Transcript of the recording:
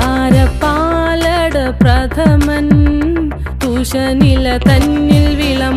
പഞ്ചാര പാലട പ്രഥമൻ. തുഷനില തന്നിൽ വിളമ്പു